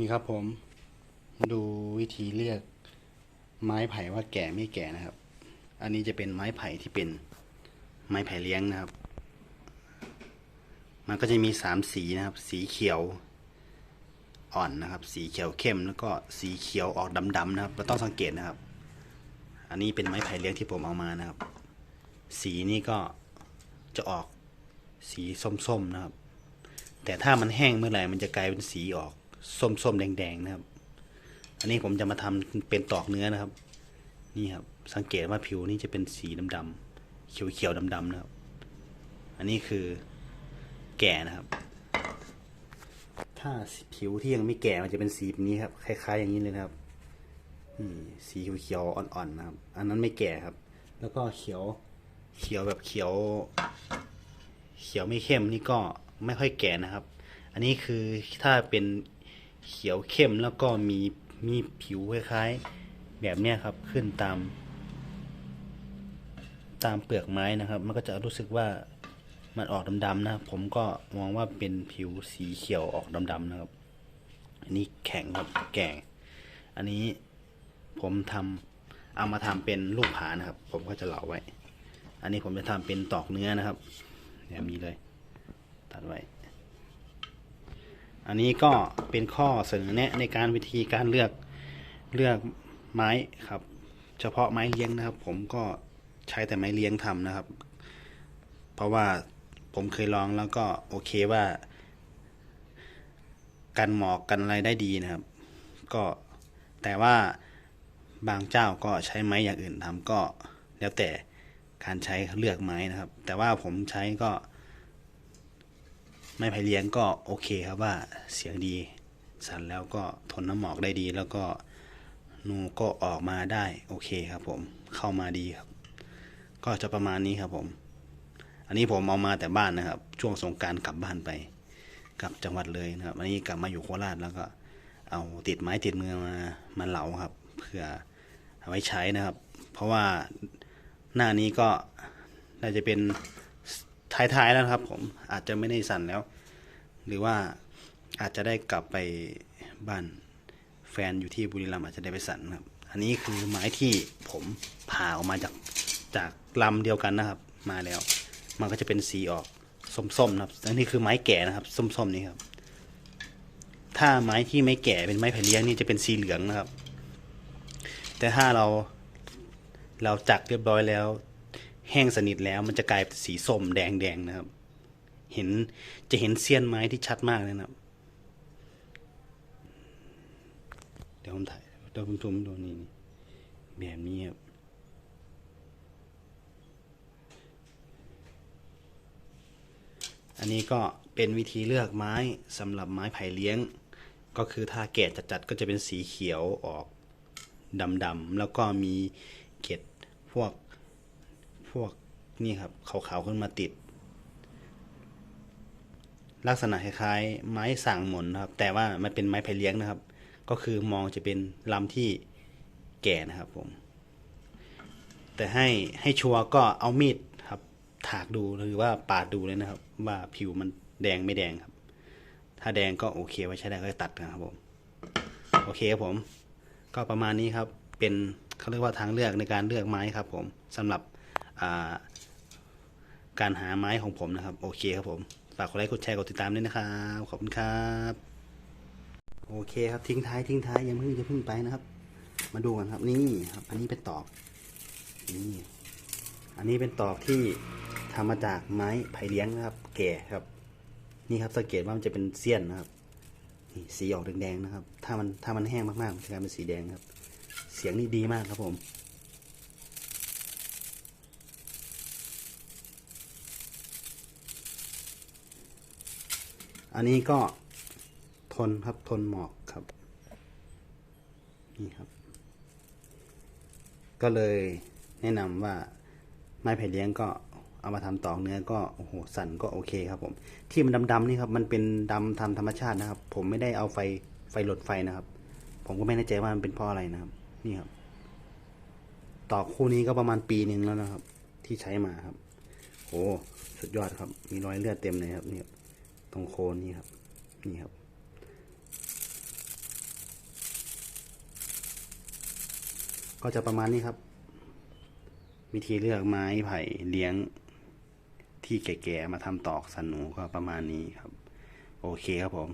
นี่ครับผม ดูวิธีเลือกไม้ไผ่ว่าแก่ไม่แก่นะครับ อันนี้จะเป็นไม้ไผ่ที่เป็นไม้ไผ่เลี้ยงนะครับ มันก็จะมีสามสีนะครับ สีเขียวอ่อนนะครับ สีเขียวเข้มแล้วก็สีเขียวออกดำๆนะครับ เราต้องสังเกตนะครับ อันนี้เป็นไม้ไผ่เลี้ยงที่ผมเอามานะครับ สีนี้ก็จะออกสีส้มๆนะครับ แต่ถ้ามันแห้งเมื่อไหร่มันจะกลายเป็นสีออก ส้มๆ แดงๆ นะครับ อันนี้ผมจะมาทำเป็นตอกเนื้อนะครับ นี่ครับ สังเกตว่าผิวนี่จะเป็นสีดำๆ เขียวๆ ดำๆ นะครับ อันนี้คือแก่นะครับ ถ้าผิวที่ยังไม่แก่มันจะเป็นสีแบบนี้ครับ คล้าย ๆ อย่างนี้เลยนะครับ นี่สีเขียวๆ อ่อนๆ นะครับ อันนั้นไม่แก่ครับ แล้วก็เขียวเขียวแบบเขียว เขียวไม่เข้มนี่ก็ไม่ค่อยแก่นะครับ อันนี้คือถ้าเป็น เขียวเข้มแล้วก็มีมีผิวคล้ายๆ แบบเนี้ยครับขึ้นตาม ตามเปลือกไม้นะครับ มันก็จะรู้สึกว่ามันออกดำๆนะผมก็มองว่าเป็นผิวสีเขียวออกดำๆนะครับ อันนี้แข็งครับแก่อันนี้ผมทำเอามาทำเป็นลูกผานะครับ ผมก็จะเหลาไว้ อันนี้ผมจะทำเป็นตอกเนื้อนะครับแบบนี้เลย ตัดไว้ อันนี้ก็เป็นข้อเสนอแนะในการวิธีการเลือกเลือกไม้ครับ เฉพาะไม้เลี้ยงนะครับ ผมก็ใช้แต่ไม้เลี้ยงทำนะครับ เพราะว่าผมเคยลองแล้วก็โอเคว่า กันหมอกกันอะไรได้ดีนะครับ ก็แต่ว่าบางเจ้าก็ใช้ไม้อย่างอื่นทำก็แล้วแต่การใช้เลือกไม้นะครับ แต่ว่าผมใช้ก็ ไม้ไผ่เลี้ยงก็โอเคครับว่าเสียงดี สั่นแล้วก็ทนน้ำหมอกได้ดี แล้วก็นูก็ออกมาได้โอเคครับผมเข้ามาดีครับ ก็จะประมาณนี้ครับผม อันนี้ผมเอามาแต่บ้านนะครับ ช่วงสงการกลับบ้านไปกลับจังหวัดเลยนะครับ อันนี้กลับมาอยู่โคราชแล้วก็ เอาติดไม้ติดมือมามาเหลาครับเพื่อเอาไว้ใช้นะครับ เพราะว่าหน้านี้ก็น่าจะเป็น ท้ายๆแล้วครับ ผมอาจจะไม่ได้สั่นแล้ว หรือว่าอาจจะได้กลับไปบ้านแฟนอยู่ที่บุรีรัมย์อาจจะได้ไปสั่นครับ อันนี้คือไม้ที่ผมผ่าออกมาจากจากลำเดียวกันนะครับ มาแล้ว มันก็จะเป็นสีออกส้มๆนะครับอันนี้คือไม้แก่นะครับ ส้มๆนี่ครับ ถ้าไม้ที่ไม่แก่เป็นไม้ไผ่เลี้ยงนี่จะเป็นสีเหลืองนะครับ แต่ถ้าเราเราจักเรียบร้อยแล้ว แห้งสนิทแล้วมันจะกลายเป็นสีส้มแดงแดงๆนะครับ เห็นจะเห็นเสี้ยนไม้ที่ชัดมากเลยนะครับ เดี๋ยวผมถ่ายเดี๋ยวผมซูมดูนี่นี่แบบนี้ครับอันนี้ก็เป็นวิธีเลือกไม้สำหรับไม้ไผ่เลี้ยง ก็คือถ้าแก่จัดๆก็จะเป็นสีเขียวออกดำๆแล้วก็มีเกล็ดพวก พวกนี่ครับขาวๆขึ้นมาติด ลักษณะคล้ายๆไม้สั่งหมนนะครับ แต่ว่ามันเป็นไม้ไผ่เลี้ยงนะครับ ก็คือมองจะเป็นลำที่แก่นะครับผม แต่ให้ให้ชัวร์ก็เอามีดครับถากดูหรือว่าปาดดูเลยนะครับ ว่าผิวมันแดงไม่แดงครับ ถ้าแดงก็โอเคไว้ใช้ได้ก็ตัดนะครับผมโอเคครับผม ก็ประมาณนี้ครับเป็นเขาเรียกว่าทางเลือกในการเลือกไม้ครับผมสำหรับ การหาไม้ของผมนะครับ โอเคครับผมฝากกดไลค์กดแชร์กดติดตามด้วยนะครับขอบคุณครับโอเคครับทิ้งท้ายทิ้งท้ายยังเพิ่งจะเพิ่งไปนะครับ มาดูกันครับนี่ครับ อันนี้เป็นตอกนี่อันนี้เป็นตอกที่ทำมาจากไม้ไผ่เลี้ยงนะครับ แก่ครับ นี่ครับสังเกตว่ามันจะเป็นเสี้ยนนะครับนี่สีออกแดงๆนะครับ ถ้ามันถ้ามันแห้งมากๆมันจะกลายเป็นสีแดงครับ เสียงนี่ดีมากครับผม อันนี้ก็ทนครับทนหมอกครับ นี่ครับ ก็เลยแนะนำว่าไม้ไผ่เลี้ยงก็เอามาทำตอกเนื้อก็โอ้โหสั่นก็โอเคครับผมที่มันดำๆนี่ครับมันเป็นดำทำธรรมชาตินะครับ ผมไม่ได้เอาไฟไฟหลดไฟนะครับ ผมก็ไม่แน่ใจว่ามันเป็นเพราะอะไรนะครับ นี่ครับ ตอกคู่นี้ก็ประมาณปีหนึ่งแล้วนะครับ ที่ใช้มาครับโอ้สุดยอดครับ มีรอยเลือดเต็มเลยครับนี่ครับ ตรงโคนนี่ครับ นี่ครับ ก็จะประมาณนี้ครับ วิธีเลือกไม้ไผ่เลี้ยงที่แก่ๆมาทำตอกสันหนูก็ประมาณนี้ครับ โอเคครับผม